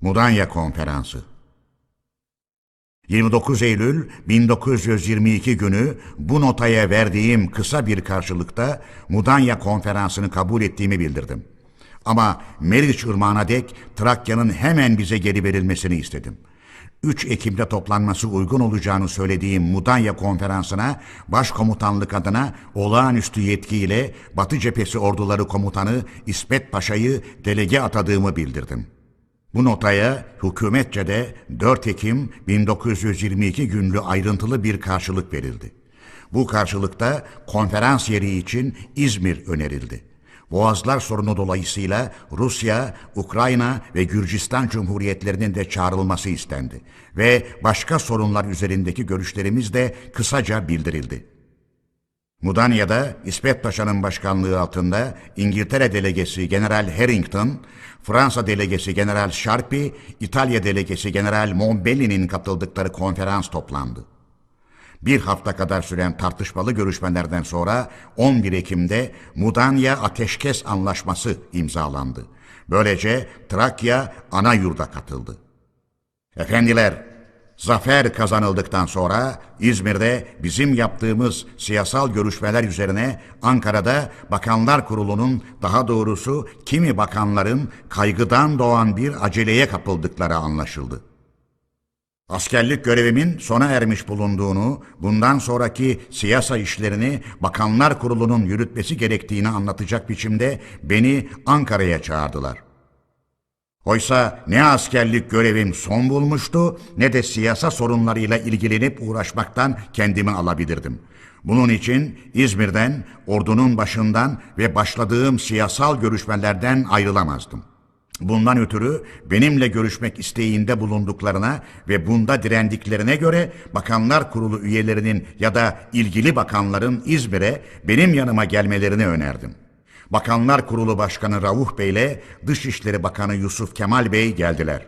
Mudanya Konferansı 29 Eylül 1922 günü bu notaya verdiğim kısa bir karşılıkta Mudanya Konferansı'nı kabul ettiğimi bildirdim. Ama Meriç Irmağı'na dek Trakya'nın hemen bize geri verilmesini istedim. 3 Ekim'de toplanması uygun olacağını söylediğim Mudanya Konferansı'na başkomutanlık adına olağanüstü yetkiyle Batı Cephesi Orduları Komutanı İsmet Paşa'yı delege atadığımı bildirdim. Bu notaya hükümetçe de 4 Ekim 1922 günlü ayrıntılı bir karşılık verildi. Bu karşılıkta konferans yeri için İzmir önerildi. Boğazlar sorunu dolayısıyla Rusya, Ukrayna ve Gürcistan Cumhuriyetlerinin de çağrılması istendi ve başka sorunlar üzerindeki görüşlerimiz de kısaca bildirildi. Mudanya'da İsmet Paşa'nın başkanlığı altında İngiltere delegesi General Harrington, Fransa delegesi General Sharpie, İtalya delegesi General Mombelli'nin katıldıkları konferans toplandı. Bir hafta kadar süren tartışmalı görüşmelerden sonra 11 Ekim'de Mudanya Ateşkes Anlaşması imzalandı. Böylece Trakya ana yurda katıldı. Efendiler, zafer kazanıldıktan sonra İzmir'de bizim yaptığımız siyasal görüşmeler üzerine Ankara'da Bakanlar Kurulu'nun daha doğrusu kimi bakanların kaygıdan doğan bir aceleye kapıldıkları anlaşıldı. Askerlik görevimin sona ermiş bulunduğunu, bundan sonraki siyasa işlerini Bakanlar Kurulu'nun yürütmesi gerektiğini anlatacak biçimde beni Ankara'ya çağırdılar. Oysa ne askerlik görevim son bulmuştu ne de siyasa sorunlarıyla ilgilenip uğraşmaktan kendimi alabilirdim. Bunun için İzmir'den, ordunun başından ve başladığım siyasal görüşmelerden ayrılamazdım. Bundan ötürü benimle görüşmek isteğinde bulunduklarına ve bunda direndiklerine göre Bakanlar Kurulu üyelerinin ya da ilgili bakanların İzmir'e benim yanıma gelmelerini önerdim. Bakanlar Kurulu Başkanı Rauf Bey ile Dışişleri Bakanı Yusuf Kemal Bey geldiler.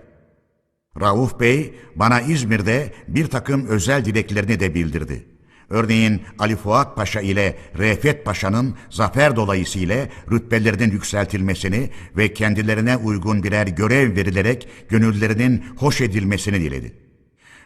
Rauf Bey bana İzmir'de bir takım özel dileklerini de bildirdi. Örneğin Ali Fuat Paşa ile Refet Paşa'nın zafer dolayısıyla rütbelerinin yükseltilmesini ve kendilerine uygun birer görev verilerek gönüllerinin hoş edilmesini diledi.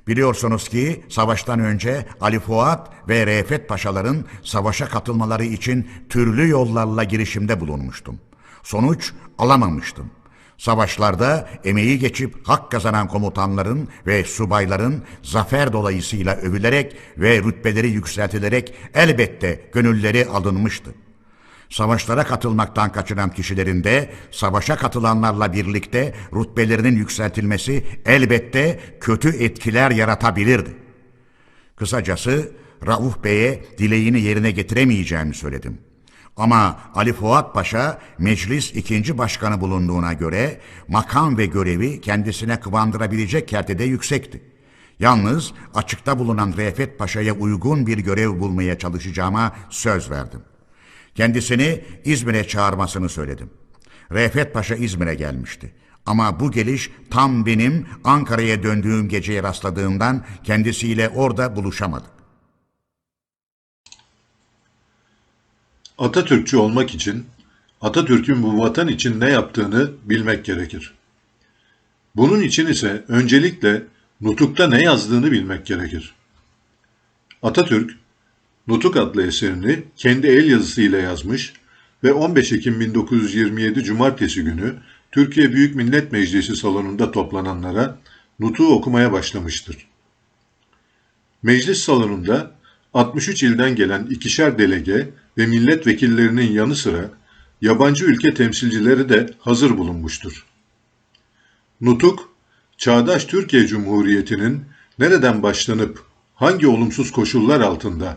Biliyorsunuz ki savaştan önce Ali Fuat ve Refet Paşaların savaşa katılmaları için türlü yollarla girişimde bulunmuştum. Sonuç alamamıştım. Savaşlarda emeği geçip hak kazanan komutanların ve subayların zafer dolayısıyla övülerek ve rütbeleri yükseltilerek elbette gönülleri alınmıştı. Savaşlara katılmaktan kaçıran kişilerin de savaşa katılanlarla birlikte rütbelerinin yükseltilmesi elbette kötü etkiler yaratabilirdi. Kısacası Rauf Bey'e dileğini yerine getiremeyeceğimi söyledim. Ama Ali Fuat Paşa meclis ikinci başkanı bulunduğuna göre makam ve görevi kendisine kıvandırabilecek kertede yüksekti. Yalnız açıkta bulunan Refet Paşa'ya uygun bir görev bulmaya çalışacağıma söz verdim. Kendisini İzmir'e çağırmasını söyledim. Refet Paşa İzmir'e gelmişti. Ama bu geliş tam benim Ankara'ya döndüğüm geceye rastladığımdan kendisiyle orada buluşamadık. Atatürkçü olmak için Atatürk'ün bu vatan için ne yaptığını bilmek gerekir. Bunun için ise öncelikle Nutuk'ta ne yazdığını bilmek gerekir. Atatürk, Nutuk adlı eserini kendi el yazısıyla yazmış ve 15 Ekim 1927 Cumartesi günü Türkiye Büyük Millet Meclisi salonunda toplananlara Nutuk'u okumaya başlamıştır. Meclis salonunda 63 ilden gelen ikişer delege ve milletvekillerinin yanı sıra yabancı ülke temsilcileri de hazır bulunmuştur. Nutuk, çağdaş Türkiye Cumhuriyeti'nin nereden başlanıp hangi olumsuz koşullar altında,